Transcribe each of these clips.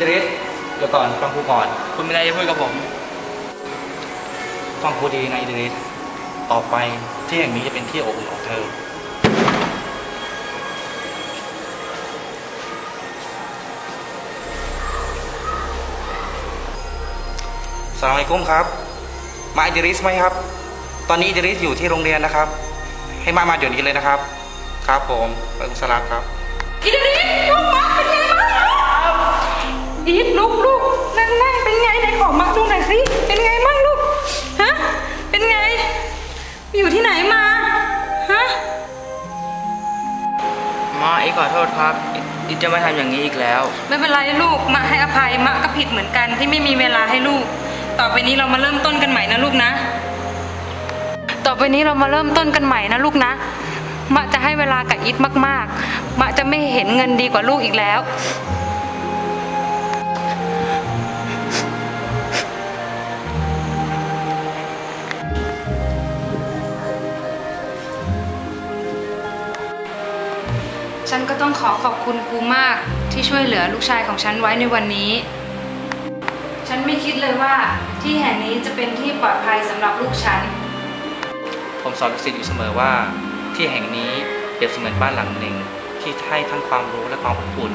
ดริสเดี๋ยวก่อนฟังครูก่อนคุณมีอะไรจะพูดกับผม ฟังครูดีนะอิดริสต่อไปที่แห่งนี้จะเป็นที่อบอุ่นของเธอ สลามอะลัยกุมครับ มาอิดริสไหมครับ ตอนนี้อิดริสอยู่ที่โรงเรียนนะครับ ให้มามาเดี๋ยวนี้เลยนะครับ ครับผมอัลกุมสลามครับอีดริสลูกมาเป็นไงบ้าง อีดลูกลูกนั่งนั่งเป็นไงไหนขอมาดูหน่อยสิเป็นไงบ้างลูกฮะเป็นไง อยู่ที่ไหนมาฮะมาอีกขอโทษครับอีอีจะไม่ทำอย่างนี้อีกแล้ว ไม่เป็นไรลูกมะให้อภัยมะก็ผิดเหมือนกันที่ไม่มีเวลาให้ลูก ต่อไปนี้เรามาเริ่มต้นกันใหม่นะลูกนะ ต่อไปนี้เรามาเริ่มต้นกันใหม่นะลูกนะมะจะให้เวลากับอิทมากๆมะจะไม่เห็นเงินดีกว่าลูกอีกแล้ว ฉันก็ต้องขอขอบคุณครูมากที่ช่วยเหลือลูกชายของฉันไว้ในวันนี้ ฉันไม่คิดเลยว่าที่แห่งนี้จะเป็นที่ปลอดภัยสำหรับลูกฉัน ผมสอนลูกศิษย์อยู่เสมอว่า ที่แห่งนี้เปรียบเสมือนบ้านหลังหนึ่งที่ให้ทั้งความรู้และความอบอุ่น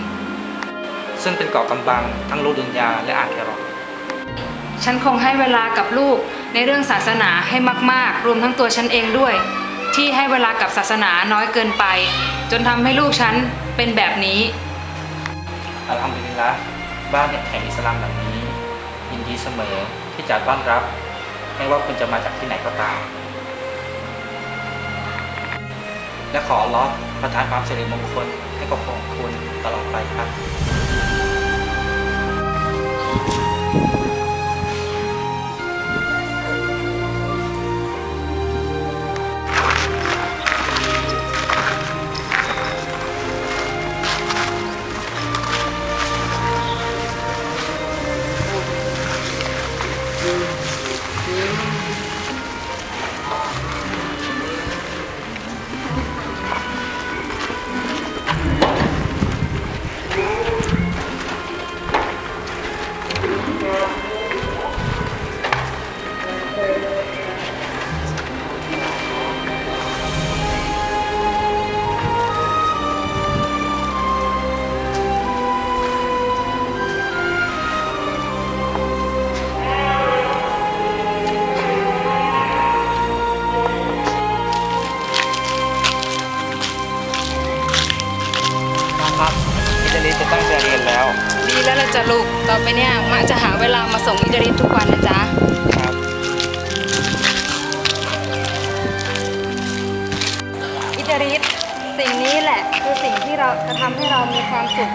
ซึ่งเป็นเกาะกำบังทั้งโลกดุนยาและอาเคโรอฉันคงให้เวลากับลูกในเรื่องศาสนาให้มาก ๆ รวมทั้งตัวฉันเองด้วย ที่ให้เวลากับศาสนาน้อยเกินไป จนทำให้ลูกฉันเป็นแบบนี้อัลฮัมดุลิลละบ้านแห่งอิสลามหลังนี้ ยินดีเสมอที่จะต้อนรับ ไม่ว่าคุณจะมาจากที่ไหนก็ตาม และขออัลลอฮ์ประทานความสิริมงคลให้กับของคุณตลอดไปครับ ค แล้ว ดีแล้วละจ้ะลูก ต่อไปเนี่ยมะจะหาเวลามาส่งอิดริสทุกวันนะจ๊ะ ครับ อิดริสสิ่งนี้แหละคือสิ่งที่เราจะทำให้เรามีความสุข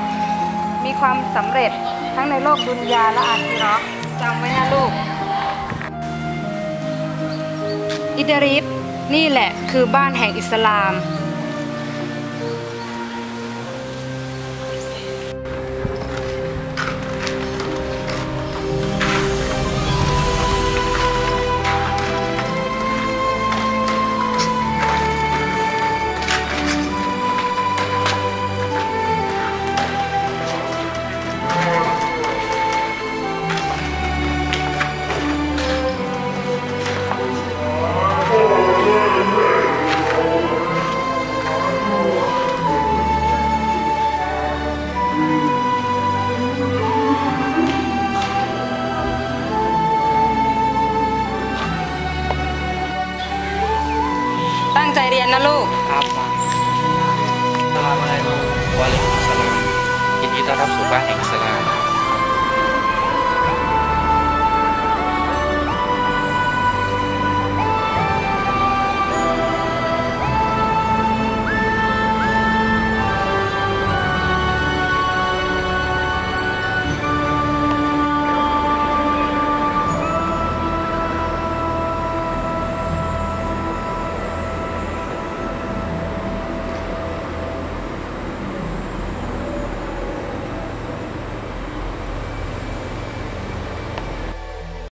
มีความสำเร็จทั้งในโลกดุนยาและอาคีเราะห์จำไว้นะลูก อิดริสนี่แหละคือบ้านแห่งอิสลาม วะเลยกุมสลามยินดีต้อนรับสู่บ้านแห่งอิสลาม